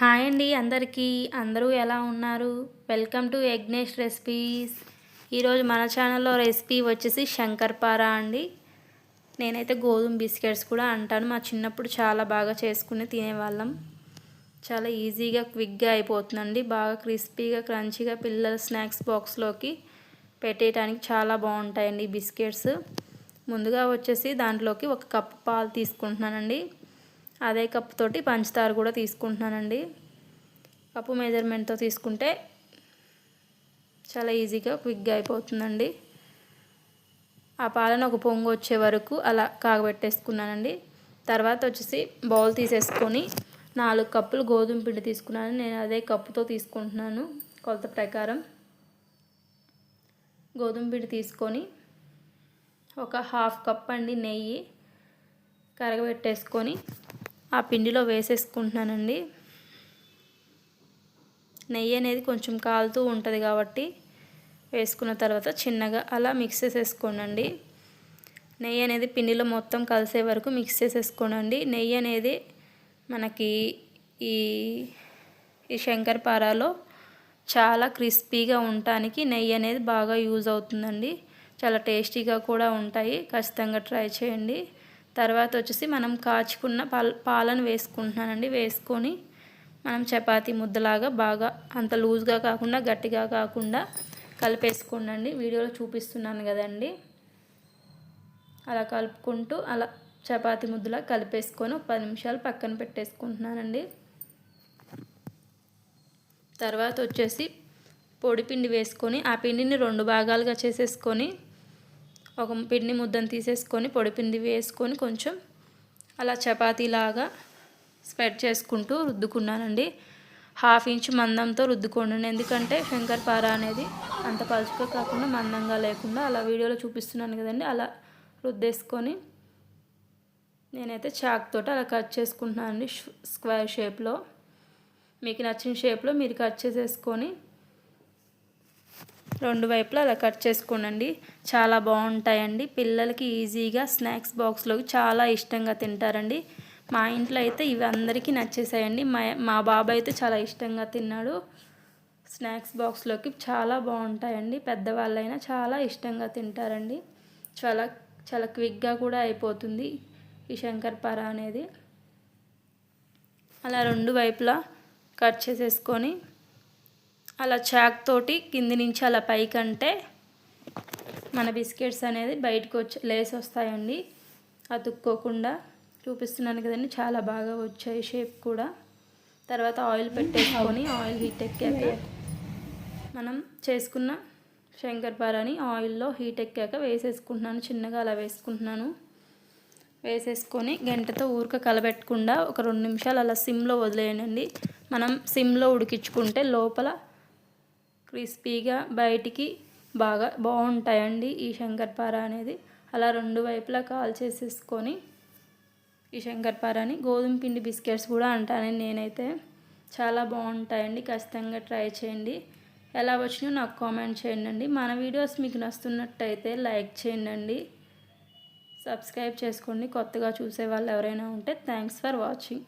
Hi అండి అందరికీ. అందరూ ఎలా ఉన్నారు? వెల్కమ్ టు యజ్ఞేష్ రెసిపీస్ ఈరోజు మన ఛానల్లో రెసిపీ వచ్చేసి శంకర్పార అండి. నేనైతే గోధుమ బిస్కెట్స్ కూడా అంటాను. మా చిన్నప్పుడు చాలా బాగా చేసుకుని తినేవాళ్ళం. చాలా ఈజీగా క్విక్గా అయిపోతుందండి. బాగా క్రిస్పీగా క్రంచీగా పిల్లల స్నాక్స్ బాక్స్లోకి పెట్టేయడానికి చాలా బాగుంటాయండి బిస్కెట్స్. ముందుగా వచ్చేసి దాంట్లోకి ఒక కప్పు పాలు తీసుకుంటున్నానండి. అదే కప్పు తోటి పంచదార కూడా తీసుకుంటున్నానండి. కప్పు మెజర్మెంట్తో తీసుకుంటే చాలా ఈజీగా క్విక్గా అయిపోతుందండి. ఆ పాలను ఒక పొంగు వచ్చే వరకు అలా కాగబెట్టేసుకున్నానండి. తర్వాత వచ్చేసి బౌల్ తీసేసుకొని నాలుగు కప్పులు గోధుమ పిండి తీసుకున్నాను. నేను అదే కప్పుతో తీసుకుంటున్నాను కొలత ప్రకారం. గోధుమ పిండి తీసుకొని ఒక హాఫ్ కప్ అండి నెయ్యి కరగబెట్టేసుకొని ఆ పిండిలో వేసేసుకుంటున్నానండి. నెయ్యి అనేది కొంచెం కాలుతూ ఉంటుంది కాబట్టి వేసుకున్న తర్వాత చిన్నగా అలా మిక్స్ చేసేసుకోనండి. నెయ్యి అనేది పిండిలో మొత్తం కలిసే వరకు మిక్స్ చేసేసుకోనండి. నెయ్యి అనేది మనకి ఈ ఈ శంకరపారాలో చాలా క్రిస్పీగా ఉండటానికి నెయ్యి అనేది బాగా యూజ్ అవుతుందండి. చాలా టేస్టీగా కూడా ఉంటాయి. ఖచ్చితంగా ట్రై చేయండి. తర్వాత వచ్చేసి మనం కాచుకున్న పాల పాలను వేసుకుంటున్నానండి. వేసుకొని మనం చపాతీ ముద్దలాగా బాగా అంత లూజ్గా కాకుండా గట్టిగా కాకుండా కలిపేసుకోండి వీడియోలో చూపిస్తున్నాను కదండి. అలా కలుపుకుంటూ అలా చపాతి ముద్దలా కలిపేసుకొని ఒక పది నిమిషాలు పక్కన పెట్టేసుకుంటున్నానండి. తర్వాత వచ్చేసి పొడి పిండి వేసుకొని ఆ పిండిని రెండు భాగాలుగా చేసేసుకొని ఒక పిండి ముద్దను తీసేసుకొని పొడిపిండి వేసుకొని కొంచెం అలా చపాతీలాగా స్ప్రెడ్ చేసుకుంటూ రుద్దుకున్నానండి. Half inch మందంతో రుద్దుకోండి. ఎందుకంటే శంకర్పార అనేది అంత పలుచుగా కాకుండా మందంగా లేకుండా అలా వీడియోలో చూపిస్తున్నాను కదండి. అలా రుద్దేసుకొని నేనైతే చాక్తో అలా కట్ చేసుకుంటున్నాను అండి స్క్వేర్ షేప్లో. మీకు నచ్చిన షేప్లో మీరు కట్ చేసేసుకొని రెండు వైపులా అలా కట్ చేసుకోనండి. చాలా బాగుంటాయండి. పిల్లలకి ఈజీగా స్నాక్స్ బాక్స్లోకి చాలా ఇష్టంగా తింటారండి. మా ఇంట్లో అయితే ఇవి అందరికీ నచ్చేసాయండి. మా మా బాబాయ్ అయితే చాలా ఇష్టంగా తిన్నాడు. స్నాక్స్ బాక్స్లోకి చాలా బాగుంటాయండి. పెద్దవాళ్ళైనా చాలా ఇష్టంగా తింటారండి. చాలా చాలా క్విక్గా కూడా అయిపోతుంది ఈ శంకర్పార అనేది. అలా రెండు వైపులా కట్ చేసేసుకొని అలా చాక్ తోటి కింది నుంచి అలా పైకంటే మన బిస్కెట్స్ అనేది బయటకు వచ్చి లేసి వస్తాయండి. అతుక్కోకుండా చూపిస్తున్నాను కదండి చాలా బాగా వచ్చాయి షేప్ కూడా. తర్వాత ఆయిల్ పెట్టేసుకొని ఆయిల్ హీట్ ఎక్కాక మనం చేసుకున్న శంకర్పారాని ఆయిల్లో హీట్ ఎక్కాక వేసేసుకుంటున్నాను చిన్నగా అలా వేసుకుంటున్నాను. వేసేసుకొని గంటతో ఊరిక కలబెట్టకుండా ఒక రెండు నిమిషాలు అలా సిమ్లో వదిలేయండి. మనం సిమ్లో ఉడికించుకుంటే లోపల క్రిస్పీగా బయటికి బాగా బాగుంటాయండి ఈ శంకర్పార అనేది. అలా రెండు వైపులా కాల్ చేసేసుకొని ఈ శంకర్పారని గోధుమ పిండి బిస్కెట్స్ కూడా అంటానండి నేనైతే. చాలా బాగుంటాయండి ఖచ్చితంగా ట్రై చేయండి. ఎలా వచ్చినాయో నాకు కామెంట్ చేయండి మన వీడియోస్ మీకు నస్తున్నట్టయితే లైక్ చేయండి సబ్స్క్రైబ్ చేసుకోండి. కొత్తగా చూసే వాళ్ళు ఎవరైనా ఉంటే థ్యాంక్స్ ఫర్ వాచింగ్.